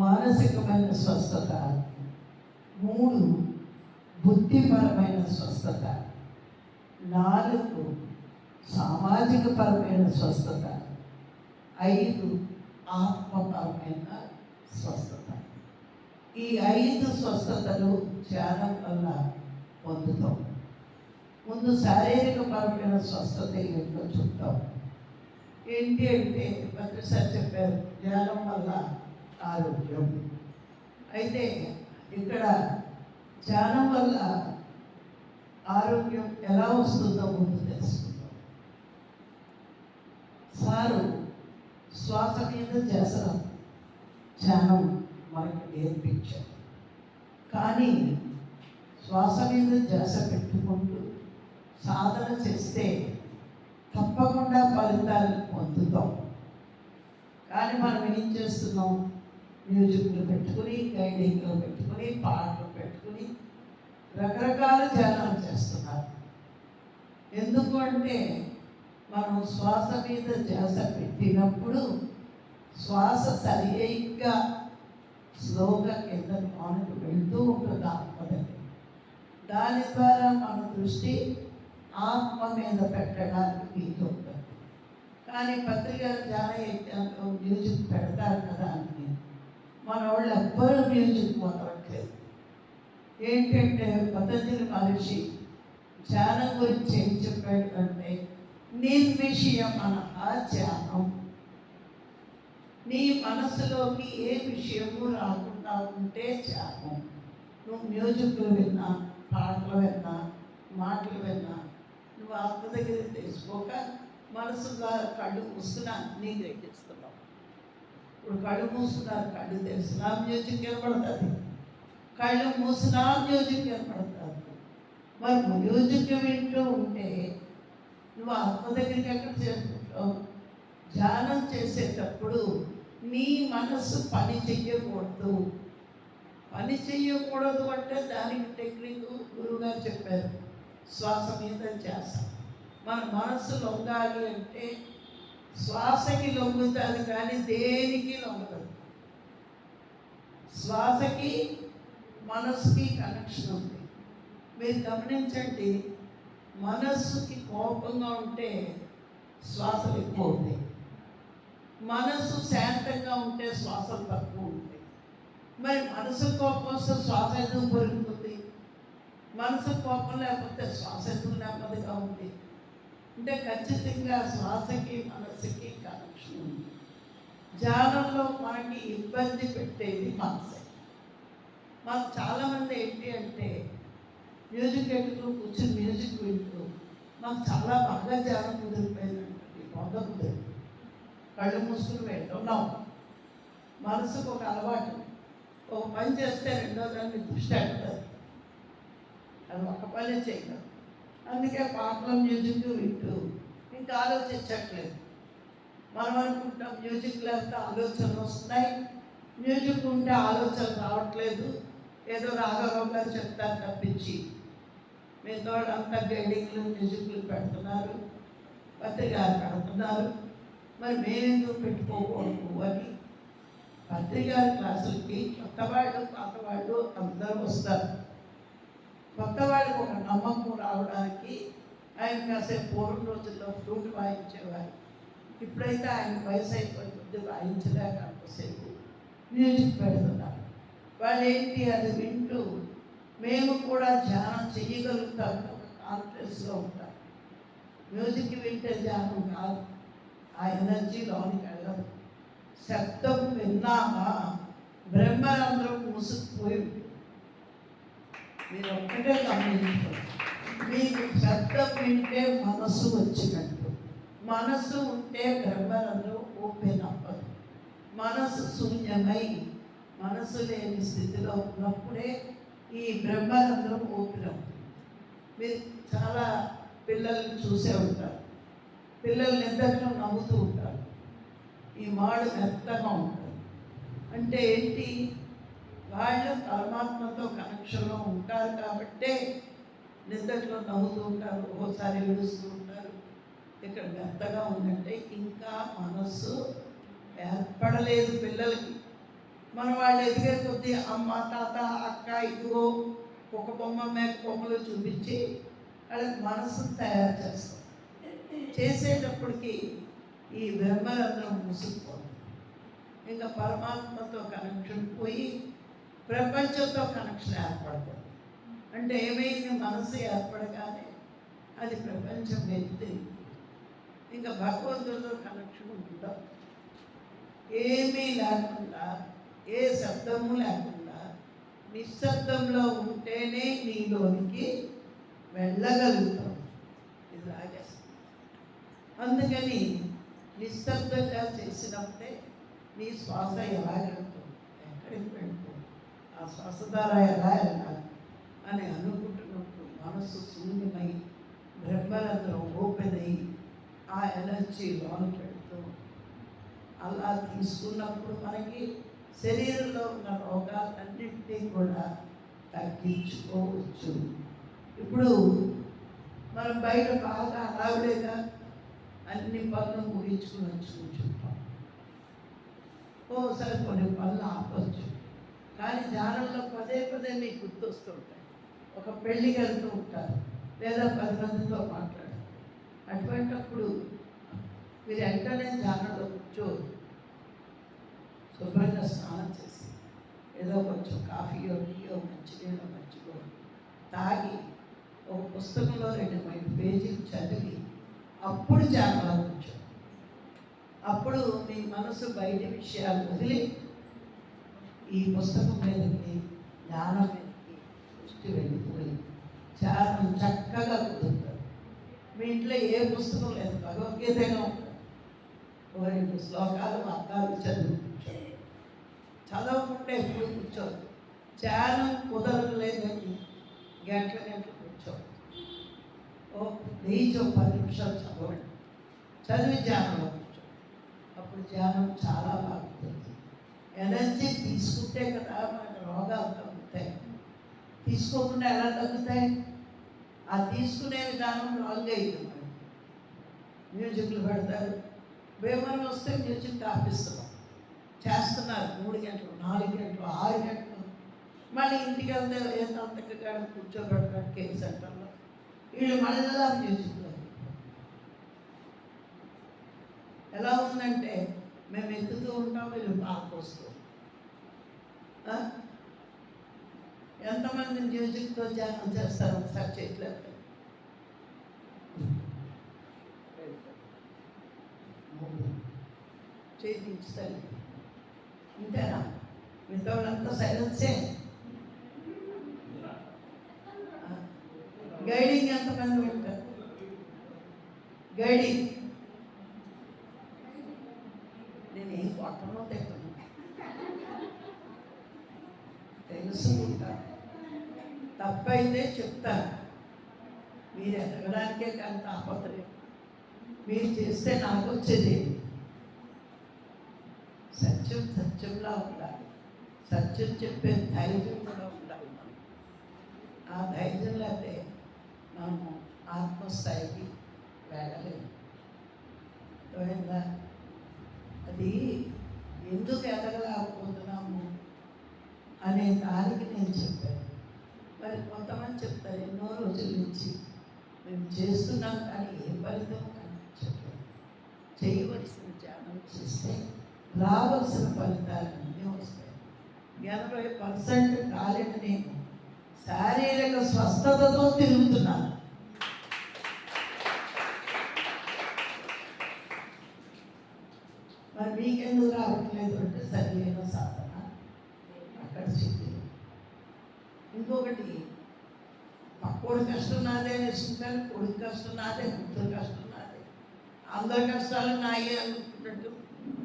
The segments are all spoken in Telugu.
మానసికమైన స్వస్థత. మూడు బుద్ధిపరమైన స్వస్థత. నాలుగు సామాజిక పరమైన స్వస్థత. ఐదు ఆత్మపరమైన స్వస్థత. ఈ ఐదు స్వస్థతలు ధ్యానం వల్ల పొందుతాం. ముందు శారీరక పరమైన స్వస్థత ఏంటో చూద్దాం. ఏంటి అంటే మొదటిసారి చెప్పారు ధ్యానం వల్ల ఆరోగ్యం. అయితే ఇక్కడ ధ్యానం వల్ల ఆరోగ్యం ఎలా వస్తుందో ముందు తెలుసుకుందాం. సారు శ్వాస మీద చేసడం ధ్యానం మనకి నేర్పించారు. కానీ శ్వాస మీద ధ్యాస పెట్టుకుంటూ సాధన చేస్తే తప్పకుండా ఫలితాలు పొందుతాం. కానీ మనం ఏం చేస్తున్నాం? మ్యూజిక్లు పెట్టుకుని గైడింగ్లో పెట్టుకుని పాటలు పెట్టుకుని రకరకాల ధ్యానాలు చేస్తున్నారు. ఎందుకు అంటే మనం శ్వాస మీద ధ్యాస పెట్టినప్పుడు శ్వాస సరిగ్గా స్లోగా కింద మానుకు వెళ్తూ ఉంటుంది ఆత్మదండి దాని ద్వారా మన దృష్టి ఆత్మ మీద పెట్టడానికి వీలు ఉంటుంది కానీ పత్రికలు ధ్యాన యజ్ఞాలు మ్యూజిక్ పెడతారు కదా అని మన వాళ్ళు ఎవ్వరూ మ్యూజిక్ మొదలట్లేదు ఏంటంటే పతంజలి మహర్షి ధ్యానం గురించి ఏం చెప్పాడు అంటే నిర్విషయ అనహ ధ్యానం నీ మనసులోకి ఏ విషయము రాకుండా ఉంటే ధ్యానం నువ్వు మ్యూజిక్లు విన్నా పాటలు విన్నా మాటలు విన్నా నువ్వు ఆత్మ దగ్గర తెలుసుకోక మనసు ద్వారా కళ్ళు మూసుకుని అన్నీ గ్రహిస్తున్నావు ఇప్పుడు కళ్ళు మూసుకున్నారు కళ్ళు తెలిసిన మ్యూజిక్ కనపడుతుంది కళ్ళు మూసిన మ్యూజిక్ కనపడుతుంది మరి మ్యూజిక్ వింటూ ఉంటే నువ్వు ఆత్మ దగ్గరికి ఎక్కడ చేరుకుంటావు? ధ్యానం చేసేటప్పుడు నీ మనస్సు పని చెయ్యకూడదు. పని చెయ్యకూడదు అంటే దానికి టెక్నిక్ గురువుగారు చెప్పారు. శ్వాస మీద చేస్తాం మన మనస్సు లొంగాలి అంటే శ్వాసకి లొంగుతుంది కానీ దేనికి లొంగదు శ్వాసకి మనస్సుకి కనెక్షన్ ఉంది. మీరు గమనించండి మనస్సుకి కోపంగా ఉంటే శ్వాసలు ఎక్కువ ఉంటాయి. మనస్సు శాంతంగా ఉంటే శ్వాసలు తక్కువ ఉంటాయి. మరి మనసు కోపం వస్తే శ్వాస ఎందుకు పెరుగుతుంది? మనసు కోపం లేకపోతే శ్వాస ఎందుకు నెమ్మదిగా ఉంది అంటే ఖచ్చితంగా శ్వాసకి మనసుకి కనెక్షన్ ఉంది. జానంలో మనకి ఇబ్బంది పెట్టేది మనసే. మాకు చాలామంది ఏంటి అంటే మ్యూజిక్ పెట్టుకుని కూర్చొని మ్యూజిక్ వింటూ మాకు చాలా బాగా ధ్యానం కుదిరిపోయిందండి పొంద కుదిరి కళ్ళు మూసుకుని వెళ్తున్నాం మనసుకు ఒక అలవాటు. ఒక పని చేస్తే రెండో దాన్ని దృష్టి అంటారు అది ఒక పని చేయడం అందుకే పాటలు మ్యూజిక్ వింటూ ఇంకా ఆలోచించట్లేదు. మనం అనుకుంటాం మ్యూజిక్ లేకపోతే ఆలోచనలు వస్తున్నాయి. మ్యూజిక్ ఉంటే ఆలోచన రావట్లేదు. ఏదో రాఘవరావు చెప్తారు తప్పించి. మిగతా అంతా గైడింగ్లు మ్యూజిక్లు పెడుతున్నారు. పత్రికాలు పెడుతున్నారు. మరి మేమెందుకు పెట్టుకోకూడదు అని పత్రికా క్లాసులకి కొత్త వాళ్ళు పాత వాళ్ళు అందరూ వస్తారు. కొత్త వాళ్ళకి ఒక నమ్మకం రావడానికి ఆయన కాసేపు పూర్వం రోజుల్లో ఫ్లూట్ వాయించేవారు. ఇప్పుడైతే ఆయన వయసు అయిపోయి ముందు వాయించలేక అంతసేపు మ్యూజిక్ పెడుతున్నారు. వాళ్ళు ఏంటి అది వింటూ మేము కూడా ధ్యానం చేయగలుగుతాం ఒక కాన్ఫిడెన్స్లో ఉంటాం మ్యూజిక్ వింటే ధ్యానం కాదు. ఆ ఎనర్జీ లోనికి వెళ్ళదు. శబ్దం విన్నామా బ్రహ్మరంధ్రం మూసుకుపోయి ఉంటుంది. మీరు ఒక్కటే గమనించుకోండి మీకు శబ్దం వింటే మనసు వచ్చినట్టు. మనస్సు ఉంటే బ్రహ్మరంధ్రం ఓపెన్ అవ్వదు మనసు శూన్యమై మనసు లేని స్థితిలో ఉన్నప్పుడే ఈ బ్రహ్మరంధ్రం ఓపెన్ అవుతుంది మీరు చాలా పిల్లల్ని చూసే ఉంటారు. పిల్లలు నిద్రలో నవ్వుతూ ఉంటారు. ఈ మాడు మెత్తగా ఉంటుంది. అంటే ఏంటి? వాళ్ళు పరమాత్మతో కనెక్షన్లో ఉంటారు కాబట్టే నిద్రలో నవ్వుతూ ఉంటారు ఓసారి ఏడుస్తూ ఉంటారు. ఇక్కడ మెత్తగా ఉందంటే ఇంకా మనస్సు ఏర్పడలేదు పిల్లలకి. మన వాళ్ళు ఎదిగే కొద్దీ అమ్మ తాత అక్క ఇదిగో ఒక బొమ్మ మేక బొమ్మలు చూపించి వాళ్ళకి మనసును తయారు చేస్తాం. చేసేటప్పటికి ఈ బ్రహ్మరంధ్రం ముసుకుపోతుంది ఇంకా పరమాత్మతో కనెక్షన్ పోయి ప్రపంచంతో కనెక్షన్ ఏర్పడుతుంది అంటే ఏమైంది మనసు ఏర్పడగానే అది ప్రపంచం వెళ్తే ఇంకా భగవంతుడితో కనెక్షన్ ఉండదు. ఏమీ లేకుండా ఏ శబ్దము లేకుండా నిశ్శబ్దంలో ఉంటేనే నీలోనికి వెళ్ళగలుగుతాం. ఇది రాజస్ అందుకని నిశ్శబ్దంగా చేసినప్పుడే నీ శ్వాస ఎలాగెళ్తుంది ఎక్కడికి వెళ్తుంది? ఆ శ్వాసధారాయ ద్వారా ఎలా అని అనుకుంటున్నప్పుడు మనసు శూన్యమై బ్రహ్మరంధ్రం ఓపెన్ అయ్యి ఆ ఎనర్జీ లోన పెడుతూ అలా తీసుకున్నప్పుడు మనకి శరీరంలో ఉన్న రోగాలన్నింటినీ కూడా తగ్గించుకోవచ్చు. ఇప్పుడు మనం బయట బాగా హడావిడిగా అన్ని పనులు ముగించుకుని వచ్చి కూర్చుంటాం. ఓసారి కొన్ని పనులు ఆపచ్చు. కానీ ధ్యానంలో పదే పదే మీకు గుర్తొస్తుంటాయి. ఒక పెళ్ళి వెళ్తూ ఉంటారు. లేదా పది మందితో మాట్లాడారు. అటువంటప్పుడు మీరు వెంటనే ధ్యానంలో కూర్చో శుభ్రంగా స్నానం చేసి ఏదో కొంచెం కాఫీయో టీయో మంచినీళ్ళో మంచిగో తాగి ఒక పుస్తకంలో రెండు మూడు పేజీలు చదివి అప్పుడు ధ్యానంలో కూర్చో అప్పుడు మీ మనసు బయట విషయాలు వదిలి ఈ పుస్తకం మీదకి జ్ఞానం మీదకి దృష్టి వెళ్ళిపోయి చాలా చక్కగా కుదురుతారు మీ ఇంట్లో ఏ పుస్తకం లేదు భగవద్గీతగా ఉంటుంది. రెండు శ్లోకాలు అర్థాలు చదువు. చదవకుండా ఎప్పుడు కూర్చోదు ధ్యానం కుదరలేదని గంటల గంటలు కూర్చోదు ఓ నీచో పది నిమిషాలు చదవండి. చదివి ధ్యానంలో కూర్చోండి అప్పుడు ధ్యానం చాలా బాగుంటుంది ఎనర్జీ తీసుకుంటే కదా మనకు రోగాలు తగ్గుతాయి. తీసుకోకుండా ఎలా తగ్గుతాయి? ఆ తీసుకునే విధానం రాంగ్ అయింది మనకి మ్యూజిక్లు పెడతారు. వేమని వస్తే మ్యూజిక్ ఆపిస్తున్నాం చేస్తున్నారు మూడు గంటలు నాలుగు గంటలు ఆరు గంటలు. మళ్ళీ ఇంటికి వెళ్తే ఎంత అంతగా కూర్చోబెడతారు కేక్ సెంటర్లో. వీళ్ళు మళ్ళీ మ్యూజిక్ ఎలా ఉందంటే మేము ఎక్కుతూ ఉంటాం వీళ్ళు పాల్పోస్తూ ఎంతమంది మ్యూజిక్తో ధ్యానం చేస్తారు ఒకసారి చేయట్లేదు చేయించుతారు ఇంతేనా మిగతా వాళ్ళంతా సైలెన్సే గైడింగ్ ఎంతమంది ఉంటారు? గైడింగ్ నేను ఏం కొట్టనో తెగను తెలుసుకుంటా తప్పైతే చెప్తాను మీరు ఎదగడానికే కానీ తాపత్రయం మీరు చేస్తే నాకు వచ్చేది సత్యం సత్యంలా ఉండాలి. సత్యం చెప్పే ధైర్యం కూడా ఉండాలి మనం. ఆ ధైర్యం లేకపోతే మనము ఆత్మస్థాయికి వెళ్ళలేము అర్థమైందా అది ఎందుకు ఎదగలేకపోతున్నాము అనే దానికి నేను చెప్పాను మరి కొంతమంది చెప్తారు ఎన్నో రోజుల నుంచి మేము చేస్తున్నాం కానీ ఏ ఫలితం చెప్పలేదు. చేయవలసిన ధ్యానం చేస్తే రావాల్సిన ఫలితాలు అన్నీ వస్తాయి. ఎనభై పర్సెంట్ కాలేని నేను శారీరక స్వస్థతతో తిరుగుతున్నాను. మరి మీకెందుకు రావట్లేదు అంటే సరైన సాధన. అక్కడ చెప్పి ఇంకొకటి కోడి కష్టం నాదే అనేసుకుంటాను కొడుకు కష్టం నాదే కూతురు కష్టం నాదే అందరి కష్టాలు నాయే అనుకుంటున్నట్టు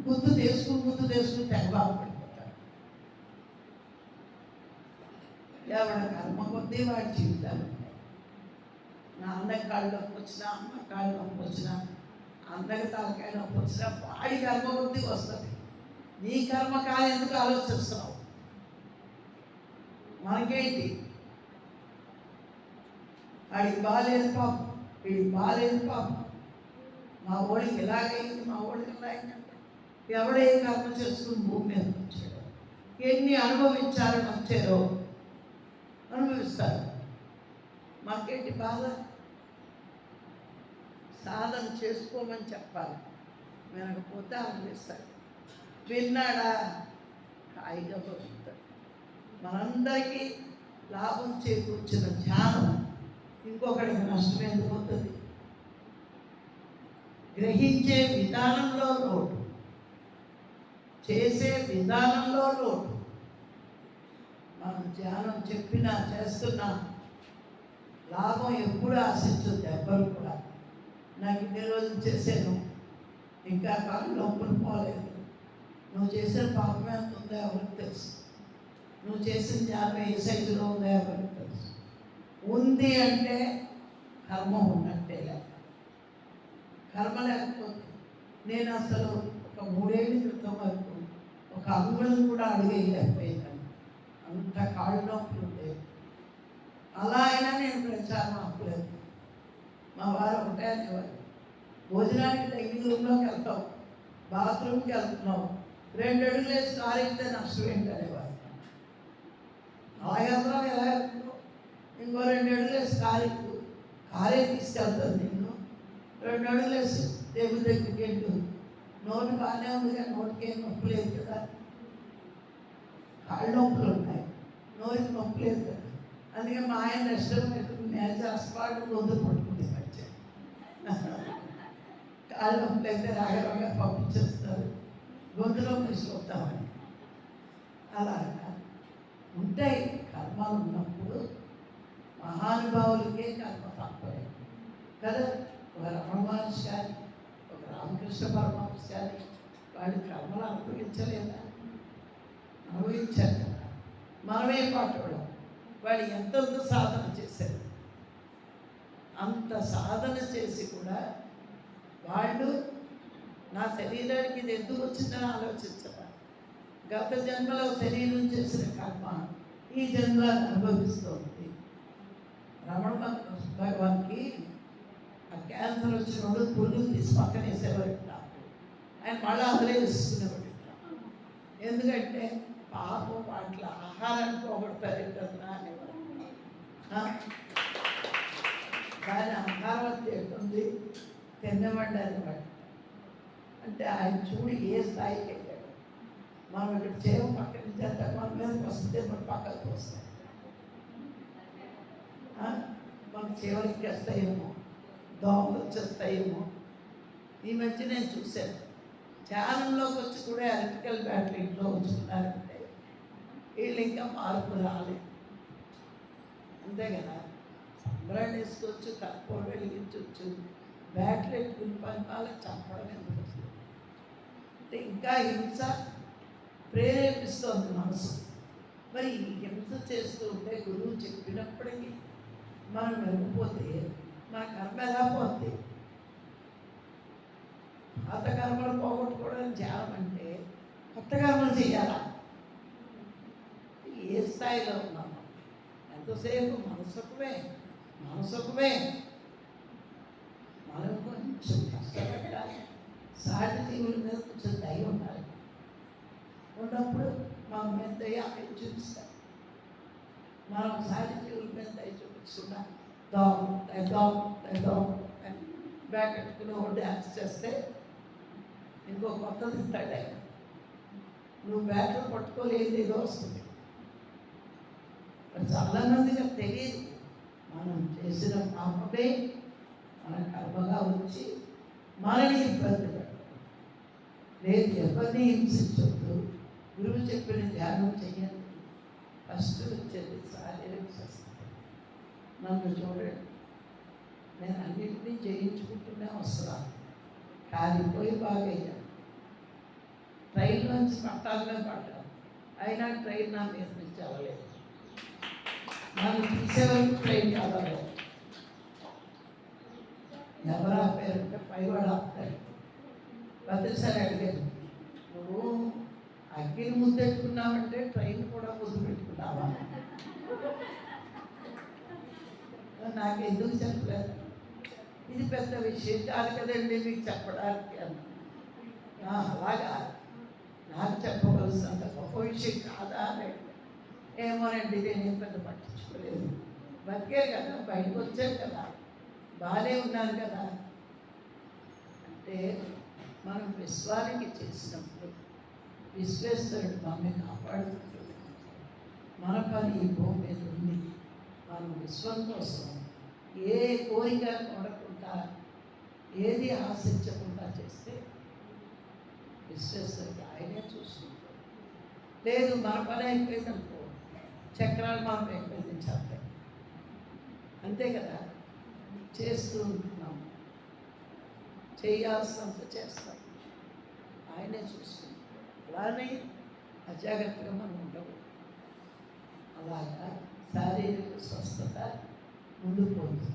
గుర్తు తీసుకుని గుర్తు తీసుకుని తెగ బాగుపడిపోతారు ఎవడ కర్మ కొద్దీ వాడి జీవితాలు నా అందరి కాళ్ళు నొప్పి వచ్చినా అమ్మ కాళ్ళు నొప్పి వచ్చినా అందరి తలకాయ నొప్పి వచ్చినా వాడి కర్మ కొద్దీ వస్తుంది. నీ కర్మ కాలు ఎందుకు ఆలోచిస్తున్నావు? మనకేంటి? వాడికి బాగాలేదు పాప వీడికి బాగాలేదు పాప. మా ఓడికి ఎలాగైంది? మా ఓడికి ఎలాగైందంటే ఎవడే కర్మ చేసుకుని భూమి మీద వచ్చాడు ఎన్ని అనుభవించాలని వచ్చారో అనుభవిస్తారు. మాకేంటి బాధ? సాధన చేసుకోమని చెప్పాలి. వినకపోతే అనుభవిస్తాడు విన్నాడా? హాయిగా బతుకుతాడు. మనందరికీ లాభం చేకూర్చిన ధ్యానం ఇంకొకరికి నష్టం ఎందుకు అవుతుంది? గ్రహించే విధానంలో లోటు. చేసే విధానంలో లోటు. మనం ధ్యానం చెప్పినా చేస్తున్నా లాభం ఎప్పుడు ఆశించొద్దు ఎవ్వరు కూడా. నాకు ఇన్ని రోజులు చేశాను. ఇంకా కాలు లోపల పోలేదు. నువ్వు చేసిన పాపం ఎంత ఉందో ఎవరికి తెలుసు? నువ్వు చేసిన ధ్యానం ఏ సైజులో ఉందో ఎవరికి ఉంది అంటే కర్మ ఉన్నట్టే కర్మ లేకపోతే నేను అసలు ఒక మూడేళ్ళ క్రితం వరకు ఒక అంగుళం కూడా అడిగేయలేకపోయాను అంత కాళ్ళు నొప్పులు ఉండేవి అలా అయినా నేను ప్రచారం ఆపలేదు. మా వారు ఒకటే అనేవారు. భోజనానికి డైనింగ్ రూమ్లోకి వెళ్తాం బాత్రూమ్కి వెళ్తున్నాం రెండు అడుగులు వేసి కారు నష్టం ఏంటనేవారు ఆ అలా ఎలా వెళ్తున్నావు ఇంకో రెండు అడుగులు వేసి కారు ఎక్కు తీసుకెళ్తాను నేను రెండు అడుగులు వేసి టేబుల్ దగ్గరికి వెళ్ళు నోటి బాగానే ఉంది కానీ నోటికి ఏం నొప్పి లేదు కదా. కాళ్ళు నొప్పులు ఉన్నాయి. నోటికి నొప్పి లేదు కదా. అందుకే మా ఆయన రెస్టారెంట్ పెట్టుకుని నేను చేస్తాడు గొంతు పట్టుకుంటే మధ్య కాళ్ళు నొప్పులు అయితే రాగరాగా పంపించేస్తారు. గొంతులో తీసుకొస్తామని అలాగా ఉంటాయి కర్మలు ఉన్నప్పుడు మహానుభావులకే కర్మ తప్పలేదు కదా? ఒక రమణ కానీ ఒక రామకృష్ణ పరమహంస కానీ వాడి కర్మలు అనుభవించలేదా? అనుభవించారు కదా మనమే పాటోడం వాడు ఎంతెంత సాధన చేశారు అంత సాధన చేసి కూడా వాళ్ళు నా శరీరానికి ఇది ఎందుకు వచ్చిందని ఆలోచించరా? గత జన్మలో శరీరం చేసిన కర్మ ఈ జన్మ అనుభవిస్తోంది. రమణ భగవాన్కి ఆ క్యాన్సర్ వచ్చినప్పుడు పురుగులు తీసి పక్కన వేసేవారు ఆయన మళ్ళీ అందులో వేసుకునేవాడు ఎందుకంటే పాపం వాటిలో ఆహారాన్ని పోగొడతారు కదా అనేవారు దాని ఆహారం తింటుంది తిన్నవాడు అనేవాడు అంటే ఆయన చూడు ఏ స్థాయికి వెళ్ళాడు. మనం ఇక్కడ చేయ పక్కన చేస్తే మన మీదకి వస్తే మన పక్కకు వస్తాయి. మాకు సేవలు చేస్తాయేమో. దోమలు వచ్చేస్తాయేమో. ఈ మధ్య నేను చూశాను. ధ్యానంలోకి వచ్చి కూడా ఎలక్ట్రికల్ బ్యాటరీ ఇంట్లో ఉంచుకున్నారంటే వీళ్ళు ఇంకా మార్పు రాలేదు. అంతే కదా? సంబరాలు వేసుకోవచ్చు కర్పూరం వెలిగించవచ్చు బ్యాటరీ ఎట్టుకుని పని వాళ్ళకి చంపడం ఎందుకు అంటే ఇంకా హింస ప్రేరేపిస్తోంది మనసు. మరి హింస చేస్తూ ఉంటే గురువు చెప్పినప్పటికీ మనం వెళ్ళిపోతే మన కర్మ ఎలా పోతుంది పాత కర్మలు పోగొట్టుకోవడం ధ్యానం అంటే కొత్త కర్మలు చేయాలా ఏ స్థాయిలో ఉన్నాము ఎంతసేపు మనసుకువే మనసుకువే మనం కొంచెం కష్టపడాలి సాటి జీవుల మీద కొంచెం దయ ఉండాలి ఉన్నప్పుడు మనం మీద దయ ఆయన చూపిస్తాం మనం సాటి జీవుల దయ చూపించుకున్నా దాం దాం దాం అని బ్యాకెట్టుకుని ఒక డ్యాన్స్ చేస్తే ఇంకో కొత్తది ఇస్తాడు. ఆయన నువ్వు బ్యాట్లో పట్టుకోలేదు ఏదో వస్తుంది. మరి చాలా మందికి తెలియదు. మనం చేసిన పాపమే మన కర్మగా వచ్చి మనని ఇబ్బంది పెట్టడం లేదు ఎవరిని హింసించొద్దు. గురువు చెప్పిన ధ్యానం చెయ్యండి ఫస్ట్ వచ్చేది శారీరక స్వస్థత నన్ను చూడండి నేను అన్నింటినీ జయించుకుంటూనే వస్తున్నాను కాలిపోయి బాగయ్యాను ట్రైన్ నుంచి పట్టాలనే పడ్డాను అయినా ట్రైన్ నా మీద నుంచి వెళ్ళలేదు నన్ను తీసేవరకు ట్రైన్ కదలేదు ఎవరు ఆపారంటే పైవాడు ఆపారు ప్రతిసారి అడిగారు నువ్వు అగ్గిని ముద్దెట్టుకున్నావంటే ట్రైన్ కూడా ముద్దు పెట్టుకున్నావా? నాకు ఎందుకు చెప్పలేదు? ఇది పెద్ద విషయం కాదు కదండి మీకు చెప్పడానికి అలాగా. నాకు చెప్పవలసినంత గొప్ప విషయం కాదా అని. ఏమోనండి నేనేం పెద్ద పట్టించుకోలేదు. బతికారు కదా బయటకు వచ్చారు కదా. బాగానే ఉన్నారు కదా. అంటే మనం విశ్వానికి చేసినప్పుడు విశ్వేశ్వరుడు మమ్మల్ని కాపాడుతున్నాడు మన పని ఈ భూమి మీద ఉంది మనం విశ్వం కోసం ఏ కోరిక కొడకుండా ఏది ఆశించకుండా చేస్తే విశ్వేశ్వరుడు ఆయనే చూసుకుంటాడు. లేదు మన పని అయిపోయిందనుకో చక్రాలు మనం అయిపోయింది చేస్తాయి అంతే కదా? చేస్తూ ఉంటున్నాం. చేయాల్సినంత చేస్తాం. ఆయనే చూసుకుంటాడు. అలానే అజాగ్రత్తగా మనం ఉండవు. అలాగా శారీరక స్వస్థత ముందుకు పోతుంది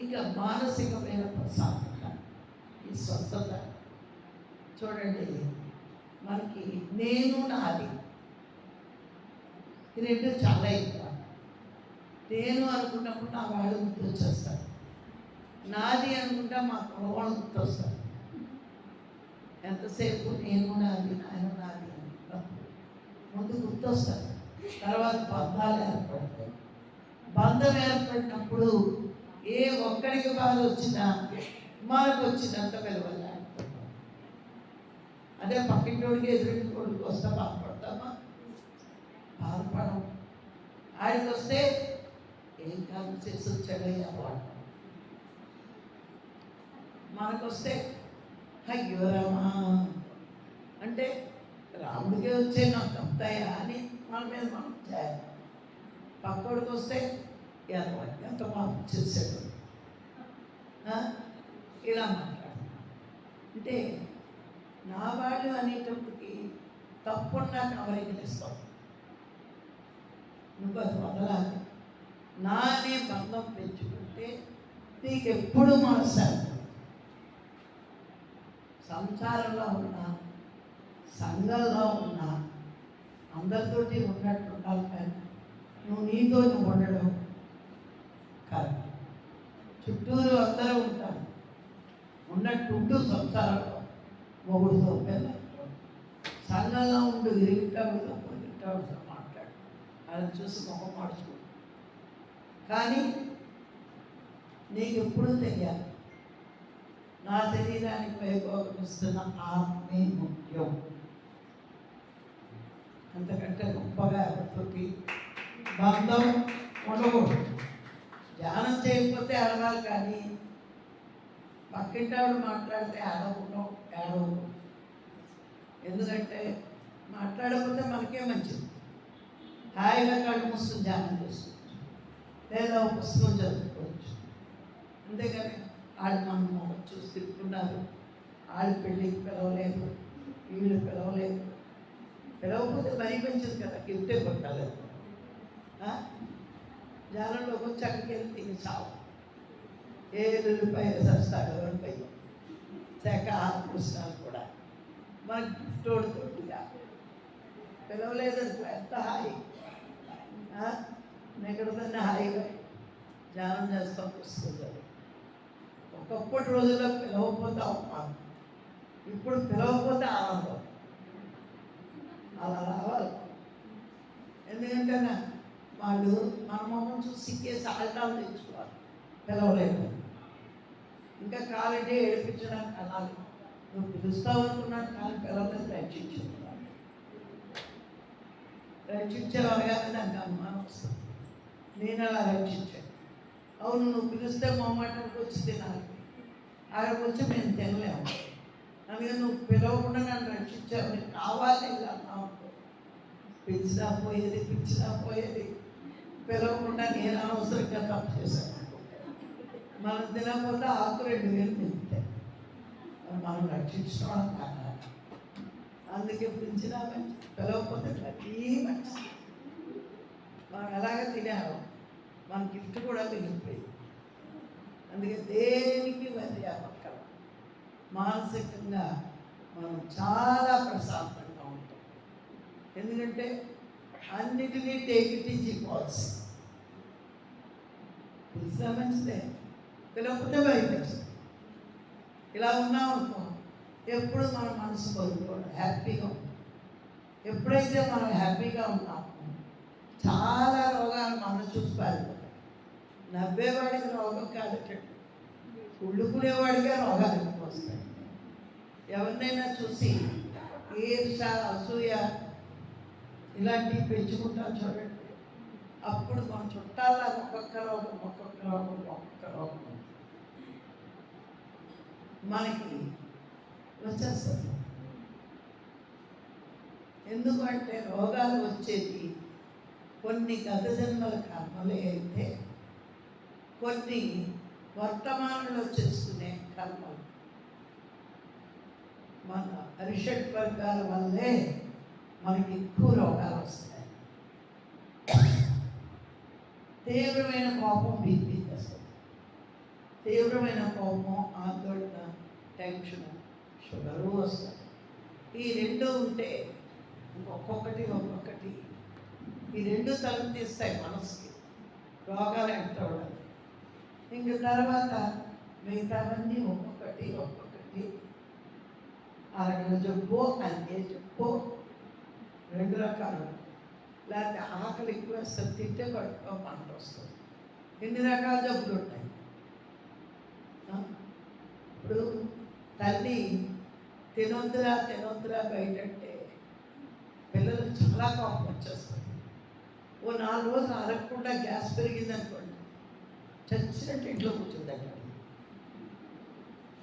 ఇక మానసికమైన ప్రశాంతత ఈ స్వస్థత. చూడండి మనకి నేను నాది. ఈ రెండు చాలా ఎక్కువ నేను అనుకున్నప్పుడు నా వాళ్ళు గుర్తొచ్చేస్తారు. నాది అనుకుంటే మా కులవాళ్ళు గుర్తొస్తారు. ఎంతసేపు నేను నాది ఆయన నాది ముందు గుర్తొస్తాను తర్వాత బంధాలు ఏర్పడతాయి. బంధం ఏర్పడినప్పుడు ఏ ఒక్కడికి బాధ వచ్చినా మనకు వచ్చినంత విలువలు అదే పక్కింటోడికి ఎదురింటి వస్తే బాధపడతామా? బాధపడం ఆయనకి వస్తే ఏం కాదు చేసి వచ్చాడయ్యా వాడు మనకు వస్తే అయ్యో రామా. అంటే రాముడికి వచ్చే నాకు తప్పుతాయా అని మన మీద మనం చేయాలి పక్కోడికి వస్తే ఎంత ఎంత పాపం చేశాడు ఇలా మాట్లాడు అంటే నా వాళ్ళు అనేటప్పటికి తప్పున్నా కవరింగ్లేస్తావు నువ్వు అది వదలాలి. నానే బంధం పెంచుకుంటే నీకు ఎప్పుడు మనసాలి సంసారంలో ఉన్నా సంఘంలో ఉన్నా అందరితోటి ఉన్నట్టు ఉండాలి కానీ నువ్వు నీతో ఉండడం కాదు. చుట్టూరు అందరూ ఉంటారు. ఉన్నట్టు ఉంటూ సంసారంలో. మొగుడుతో పిల్లలతో సంఘంలో ఉండు ఇరిగిటాడుతో ఇరిగిటాడుతో మాట్లాడు. అది చూసి మొహం మార్చుకో. కానీ నీకు ఎప్పుడూ తెలియాలి. నా శరీరానికి వైభోగమిస్తున్న ఆత్మే ముఖ్యం. అంతకంటే గొప్పగా ఎవరితోటి బంధం ఉండకూడదు. ధ్యానం చేయకపోతే అడగాలి కానీ పక్కింటాడు మాట్లాడితే అడగకుండా ఏడవకు ఎందుకంటే మాట్లాడకపోతే మనకే మంచిది. హాయిగా కళ్ళు మూసుకుని ధ్యానం చేసుకోవచ్చు లేదా ఒక పుస్తకం చదువుకోవచ్చు. అంతేగాని వాళ్ళు మనము చూసి తిట్టుకున్నారు వాళ్ళు పెళ్ళికి పిలవలేదు వీళ్ళు పిలవలేదు. పిలవకపోతే మరీ మంచిది కదా గిఫ్టే కొట్టాలి. జానంలోకి వచ్చి అక్కడికి వెళ్ళి తిని చావు. ఏ ఎల్లుల్లిపై సస్తాడు ఎవరిపై శాఖాహార పుస్తకాలు కూడా. మనకి గిఫ్ట్ తోడుగా పిలవలేదనుకో ఎంత హాయి. నెగడదన్న హాయిగా ధ్యానం చేస్తాం పుస్తకాలు ఒకప్పటి రోజుల్లో పిలవకపోతే అవమానం ఇప్పుడు పిలవకపోతే ఆనందం. అలా రావాలి. ఎందుకంటే వాళ్ళు మన మొహం చూసి సిక్కేసి ఆల్టాలు తెచ్చుకోవాలి. పిలవలేదు. ఇంకా కాలంటే ఏడిపించడానికి అనాలి. నువ్వు పిలుస్తావు అనుకున్నాను కానీ పిలవలేదు రక్షించు రక్షించేవారు కానీ దానికి అనుమానం వస్తుంది నేను అలా రక్షించాను. అవును నువ్వు పిలిస్తే మొమ్మాటానికి వచ్చి తినాలి. ఆడకు వచ్చి మేము తినలేము. అందుకే నువ్వు పిలవకుండా నన్ను రక్షించావు. నీకు కావాలి ఇలా పిలిచినా పోయేది పిలిచినా పోయేది. పిలవకుండా నేను అనవసరంగా తప్పు చేశాను. మనం తినకపోతే ఆకు రెండు వేలు తింటే. మనం రక్షించడం వాళ్ళం కాదా. అందుకే పిలిచినా మంచి పిలవకపోతే ప్రతి మంచిది మనం ఎలాగ తినేవాళ్ళం? మన గిఫ్ట్ కూడా మిగిలిపోయింది. అందుకే దేనికి మధ్య అమ్మక్కల మానసికంగా మనం చాలా ప్రశాంతంగా ఉంటాం. ఎందుకంటే అన్నిటినీ టేక్ ఇట్ ఈజ్ పాలసీ పిలిచినా మంచిదే. పిలవకపోతే మరి ఇలా ఉన్నాం అనుకో ఎప్పుడు మన మనసు కోరుకోవడం హ్యాపీగా ఉంటుంది ఎప్పుడైతే మనం హ్యాపీగా ఉన్నామో చాలా రోగాలు మనం చూసి పారిపోతాం నవ్వేవాడికి రోగం కాదటండి ఉళ్ళుకునేవాడికే రోగాలు వస్తాయి. ఎవరినైనా చూసి ఈర్ష అసూయ ఇలాంటివి పెంచుకుంటాం చూడండి. అప్పుడు మన చుట్టాల ఒక్కొక్క రోగం ఒక్కొక్క రోగం ఒక్కొక్క రోగం. మనకి వచ్చేస్తుంది. ఎందుకంటే రోగాలు వచ్చేది కొన్ని గత జన్మల కర్మలే అయితే కొన్ని వర్తమానంలో చేసుకునే కర్మలు. మన అరిషట్ వర్గాల వల్లే మనకి ఎక్కువ రోగాలు వస్తాయి. తీవ్రమైన కోపం బీపీ వస్తుంది తీవ్రమైన కోపం ఆందోళన టెన్షన్ షుగరు వస్తుంది ఈ రెండు ఉంటే ఒక్కొక్కటి ఒక్కొక్కటి. ఈ రెండు తలుపు తీస్తాయి మనసుకి. రోగాలు ఎంటవడం ఇంక తర్వాత మిగతావన్నీ ఒక్కొక్కటి ఒక్కొక్కటి. అరగల జబ్బు అంతే జబ్బు రెండు రకాలు. లేకపోతే ఆకలి ఎక్కువ వస్తుంది తింటే కడుపులో పంట వస్తుంది. ఎన్ని రకాల జబ్బులు ఉంటాయి? ఇప్పుడు తల్లి తినొద్దురా తినొద్దురా బయట అంటే పిల్లలకు చాలా కోపం వచ్చేస్తుంది. ఓ నాలుగు రోజులు అరగకుండా గ్యాస్ పెరిగిందనుకోండి. చచ్చినట్టు ఇంట్లో కూర్చుందంట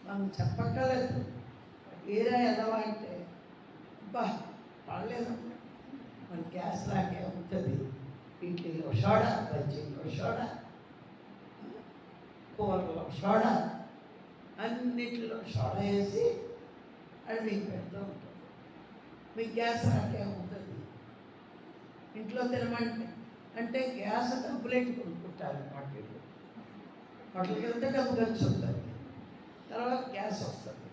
మనం చెప్పక్కర్లేదు. ఏరా ఎదవా అంటే బా పడలేదు మన గ్యాస్ లాగే ఉంటుంది. ఇడ్లీలో సోడా బజ్జీలో సోడా కూరలో సోడా అన్నిటిలో సోడా వేసి అది మీకు పెడుతూ ఉంటుంది మీకు గ్యాస్ రాకే ఉంటుంది. ఇంట్లో తినమంటే అంటే గ్యాస్ డబ్బులేటి కొనుక్కుంటారు? వాటిల్లో వాటికి వెళ్తే డబ్బు ఖర్చు ఉంటుంది తర్వాత గ్యాస్ వస్తుంది.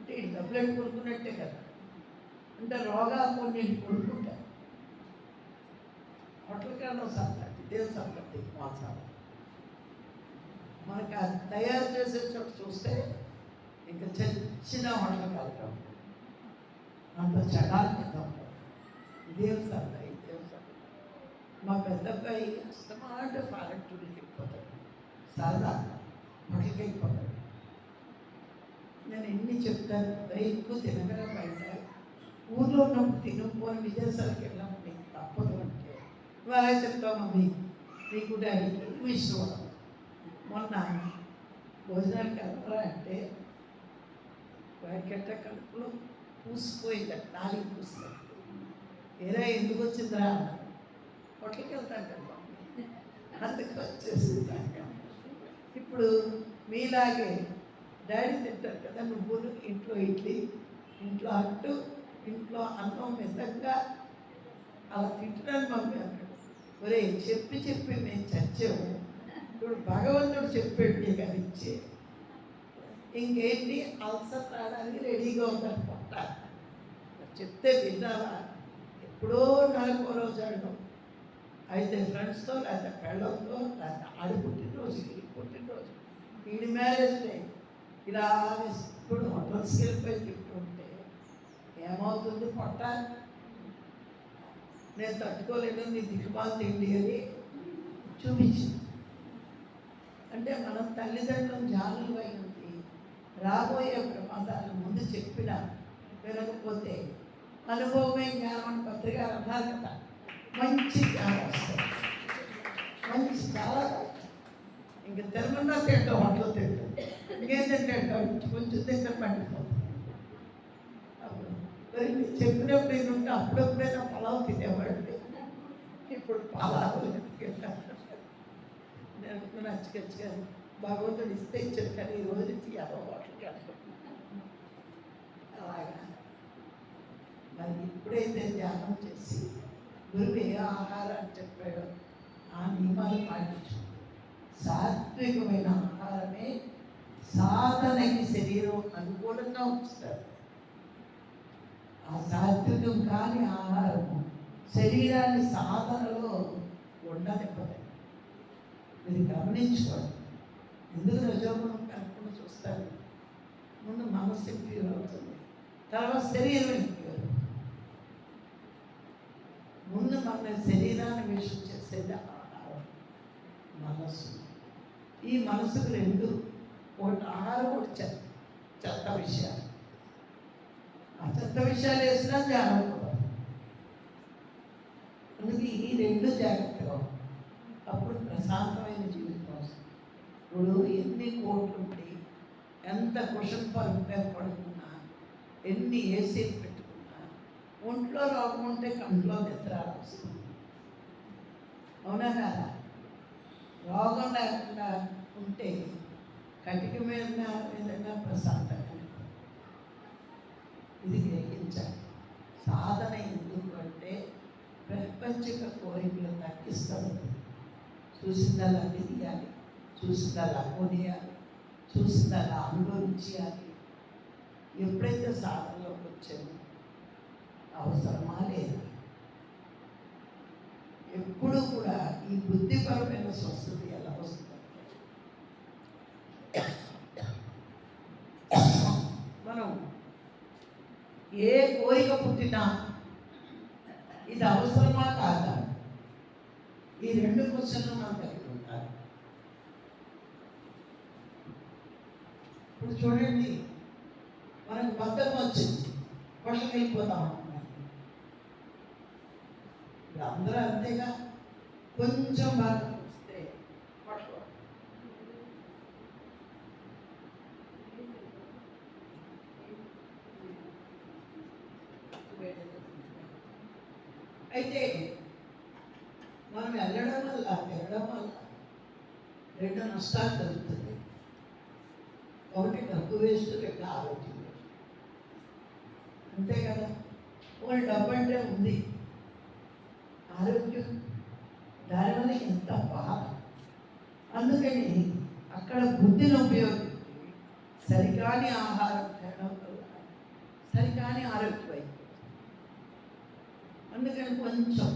అంటే ఈ డబ్బులేటి కొనుక్కున్నట్టే కదా. అంటే రోగాలు కొన్ని కొనుక్కుంటారు. హోటల్కన్నా సంగతి? దేవుని సంగతి? మాసాలు మనకి అది తయారు చేసే చోట చూస్తే ఇంకా చచ్చిన హోటల్కి వెళ్తాం అంత చడానికి దేవుని సంగతి? దేవుని సంగతి? మా పెద్ద అబ్బాయి అస్తమాట ఫారెన్ టూర్కి వెళ్ళిపోతాడు. సరదా హోటల్కి నేను ఎన్ని చెప్తాను "అరే, ఎక్కువ తినగల బయట. ఊర్లో ఉన్నప్పుడు తినకపోయి విదేశాలకు వెళ్ళినప్పుడు నీకు తప్పదు అంటే. నువ్వు అలా చెప్తావు మమ్మీ నీకు డాడీకి నువ్వు ఇష్టం మొన్న భోజనానికి కలపరా అంటే వారికెట్ట కడుపులో పూసిపోయిందట నాలుగు పూసినట్టు ఏరా ఎందుకు వచ్చిందిరా హోటల్కి వెళ్తాను కదా అందుకు వచ్చేసింది ఇప్పుడు మీలాగే డాడీ తింటారు కదా నువ్వు ఇంట్లో ఇడ్లీ ఇంట్లో అట్టు ఇంట్లో అన్నం మెత్తగా అలా తింటున్నాను మమ్మీ అన్నాడు ఒరే చెప్పి చెప్పి మేము చచ్చాము ఇప్పుడు భగవంతుడు చెప్పాడు నీకు అది ఇచ్చే. ఇంకేంటి? అల్సర్ రావడానికి రెడీగా ఉందని పొట్ట. చెప్తే విన్నావా? ఎప్పుడో నాలుగో రోజు ఆడడం. అయితే ఫ్రెండ్స్తో లేకపోతే పెళ్ళంతో లేకపోతే ఆడి రోజు ఈడి మ్యారేజ్ డే ఇలా ఇప్పుడు హోటల్స్కి వెళ్ళిపోయి చెప్తుంటే ఏమవుతుంది పొట్ట? నేను తట్టుకోలేను నీ దిక్కుమాలు తిండి అని చూపించింది. అంటే మనం తల్లిదండ్రులు జాగ్రత్తగా ఉంది రాబోయే ప్రమాదాలు ముందు చెప్పిన వినకపోతే అనుభవమే జ్ఞానం అని పత్రిక అన్నారు కదా. మంచి జ్ఞానం వస్తుంది. మంచి చాలా ఇంక తినమన్నా తింటాం హోటల్ తింటాం. ఇంకేం తింటాం? కొంచెం తింటాం పండిపోతాం. చెప్పినప్పుడు నేను ఉంటే అప్పుడప్పుడైనా పలావ్ తినేవాడిని. ఇప్పుడు పలావ్ నేను అనుకున్న భగవంతుడు ఇస్తే ఇచ్చాడు కానీ ఈ రోజు నుంచి అదో హోటల్కి అలాగా. మరి ఇప్పుడైతే ధ్యానం చేసి గురువు ఏ ఆహారాన్ని చెప్పాడో. ఆ నియమాలు పాటించాడు. సాత్వికమైన ఆహారమే సాధనకి శరీరం అనుకూలంగా ఉంచుతారు. ఆ సాత్వికం కాని ఆహారము శరీరాన్ని సాధనలో ఉండనివ్వదు. మీరు గమనించుకోండి. ఎందుకు రజోగుణం కనుక్కొని చూస్తారు? ముందు మనసు ఇంప్యూర్ అవుతుంది. తర్వాత శరీరం ఇంప్యూర్ ముందు మన శరీరాన్ని విషయం చేసేది ఆహారం మనసు ఈ మనసుకు రెండు. ఒకటి ఆహారం ఒకటి చెత్త. చెత్త విషయాలు. ఆ చెత్త విషయాలు వేసినా జాగ్రత్త అందుకే ఈ రెండు జాగ్రత్తగా అప్పుడు ప్రశాంతమైన జీవితం వస్తుంది. ఇప్పుడు ఎన్ని కోట్లు ఉండి ఎంత కుషన్ పడుకున్నా ఎన్ని ఏసీలు పెట్టుకున్నా ఒంట్లో రోగం ఉంటే కంట్లో నిద్ర వస్తుంది. అవునా కదా? రోగం లేకుండా ఉంటే కటిక మీద ఏదైనా ఇది గ్రహించాలి. సాధన ఎందుకు అంటే ప్రపంచిక కోరికలు తగ్గిస్తుంది చూసిందలా తెలియాలి చూసిందలా కొనియాలి చూసిందలా అనుభవించాలి? ఎప్పుడైతే సాధనలోకి వచ్చామో అవసరమా లేదా? ఎప్పుడూ కూడా ఈ బుద్ధిపరమైన స్వస్థత ఎలా వస్తుంది? మనం ఏ కోరిక పుట్టినా ఇది అవసరమా కాదా? ఈ రెండు క్వశ్చన్లు మనం కలిగి ఉంటారు. ఇప్పుడు చూడండి మనకు బద్దం వచ్చింది. పళ్ళకి వెళ్ళిపోతాం అనుకున్నాను ఇప్పుడు అందరూ అంతేగా. కొంచెం బాగా వస్తే పట్టుకో అయితే మనం వెళ్ళడం వల్ల వెళ్ళడం వల్ల రెండు నష్టాలు కలుగుతుంది ఒకటి డబ్బు వేస్ట్ రెండు ఆరోగ్యం అంతే కదా? వాళ్ళు డబ్బు అంటే ఉంది. ఆరోగ్యం దానివల్ల ఎంత బాధ అందుకని అక్కడ బుద్ధిని ఉపయోగించి సరికాని ఆహారం తినడం వల్ల సరికాని ఆరోగ్యం అయిపోతుంది అందుకని కొంచెం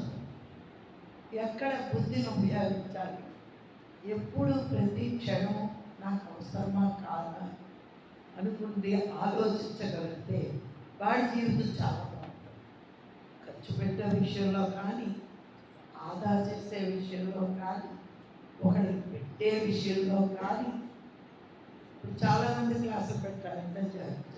ఎక్కడ బుద్ధిని ఉపయోగించాలి ఎప్పుడు ప్రతి క్షణం నాకు అవసరమా కాదా అనుకుంటే ఆలోచించగలిగితే వాడి జీవితం చాలా బాగుంటుంది. ఖర్చు పెట్టే విషయంలో కానీ ఆదా చేసే విషయంలో కానీ ఒకరికి పెట్టే విషయంలో కానీ ఇప్పుడు చాలామంది క్లాసులు పెట్టాలంటే జాగ్రత్త